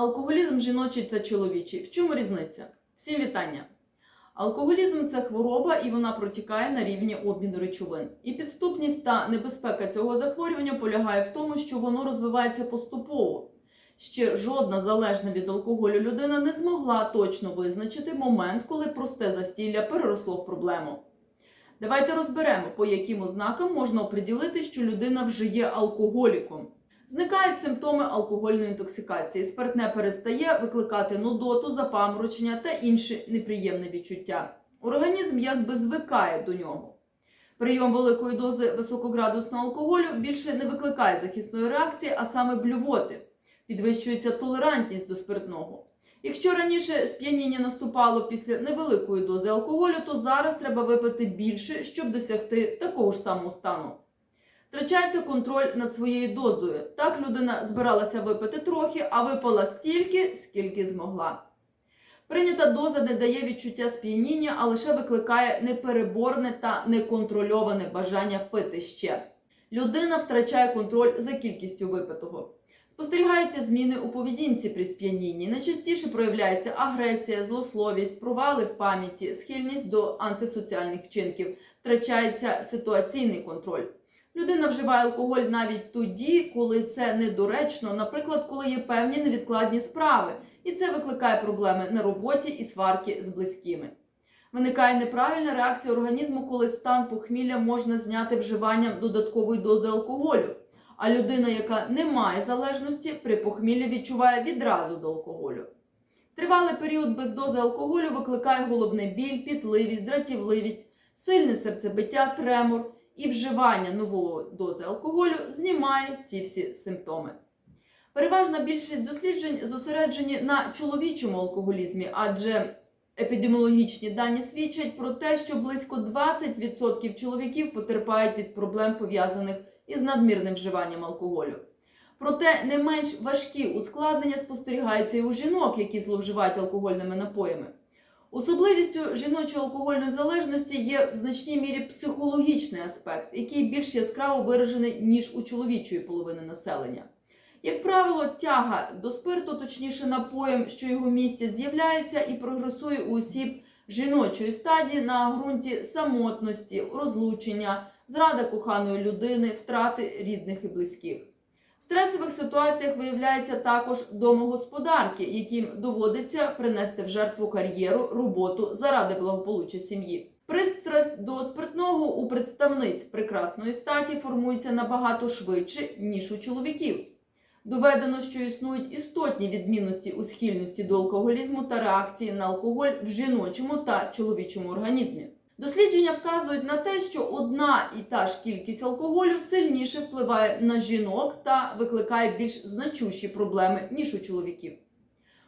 Алкоголізм жіночий та чоловічий. В чому різниця? Всім вітання! Алкоголізм це хвороба і вона протікає на рівні обміну речовин. І підступність та небезпека цього захворювання полягає в тому, що воно розвивається поступово. Ще жодна залежна від алкоголю людина не змогла точно визначити момент, коли просте застілля переросло в проблему. Давайте розберемо, по яким ознакам можна оприділити, що людина вже є алкоголіком. Зникають симптоми алкогольної інтоксикації. Спиртне перестає викликати нудоту, запаморочення та інші неприємні відчуття. Організм якби звикає до нього. Прийом великої дози високоградусного алкоголю більше не викликає захисної реакції, а саме блювоти. Підвищується толерантність до спиртного. Якщо раніше сп'яніння наступало після невеликої дози алкоголю, то зараз треба випити більше, щоб досягти такого ж самого стану. Втрачається контроль над своєю дозою. Так людина збиралася випити трохи, а випила стільки, скільки змогла. Прийнята доза не дає відчуття сп'яніння, а лише викликає непереборне та неконтрольоване бажання пити ще. Людина втрачає контроль за кількістю випитого. Спостерігаються зміни у поведінці при сп'янінні. Найчастіше проявляється агресія, злословість, провали в пам'яті, схильність до антисоціальних вчинків, втрачається ситуаційний контроль. Людина вживає алкоголь навіть тоді, коли це недоречно, наприклад, коли є певні невідкладні справи, і це викликає проблеми на роботі і сварки з близькими. Виникає неправильна реакція організму, коли стан похмілля можна зняти вживанням додаткової дози алкоголю. А людина, яка не має залежності, при похміллі відчуває відразу до алкоголю. Тривалий період без дози алкоголю викликає головний біль, пітливість, дратівливість, сильне серцебиття, тремор і вживання нової дози алкоголю знімає ці всі симптоми. Переважна більшість досліджень зосереджені на чоловічому алкоголізмі, адже епідеміологічні дані свідчать про те, що близько 20% чоловіків потерпають від проблем пов'язаних із надмірним вживанням алкоголю. Проте не менш важкі ускладнення спостерігаються і у жінок, які зловживають алкогольними напоями. Особливістю жіночої алкогольної залежності є в значній мірі психологічний аспект, який більш яскраво виражений, ніж у чоловічої половини населення. Як правило, тяга до спирту, точніше напоєм, що його місце з'являється і прогресує у осіб жіночої стадії на ґрунті самотності, розлучення, зрада коханої людини, втрати рідних і близьких. Стресових ситуаціях виявляється також домогосподарки, яким доводиться принести в жертву кар'єру, роботу заради благополуччя сім'ї. Пристрасть до спиртного у представниць прекрасної статі формується набагато швидше, ніж у чоловіків. Доведено, що існують істотні відмінності у схильності до алкоголізму та реакції на алкоголь в жіночому та чоловічому організмі. Дослідження вказують на те, що одна і та ж кількість алкоголю сильніше впливає на жінок та викликає більш значущі проблеми, ніж у чоловіків.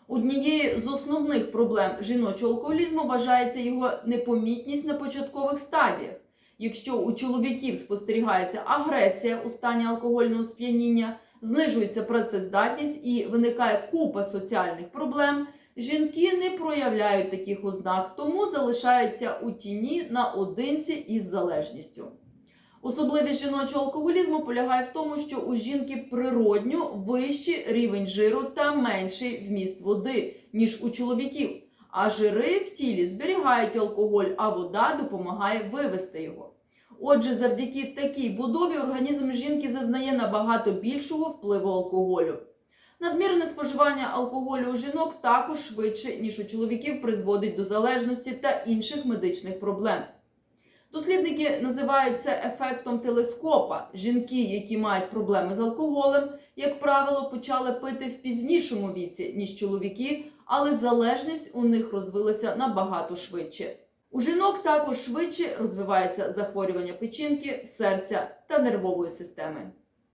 Однією з основних проблем жіночого алкоголізму вважається його непомітність на початкових стадіях. Якщо у чоловіків спостерігається агресія у стані алкогольного сп'яніння, знижується працездатність і виникає купа соціальних проблем. Жінки не проявляють таких ознак, тому залишаються у тіні наодинці із залежністю. Особливість жіночого алкоголізму полягає в тому, що у жінки природньо вищий рівень жиру та менший вміст води, ніж у чоловіків. А жири в тілі зберігають алкоголь, а вода допомагає вивести його. Отже, завдяки такій будові організм жінки зазнає набагато більшого впливу алкоголю. Надмірне споживання алкоголю у жінок також швидше, ніж у чоловіків, призводить до залежності та інших медичних проблем. Дослідники називають це ефектом телескопа. Жінки, які мають проблеми з алкоголем, як правило, почали пити в пізнішому віці, ніж чоловіки, але залежність у них розвилася набагато швидше. У жінок також швидше розвивається захворювання печінки, серця та нервової системи.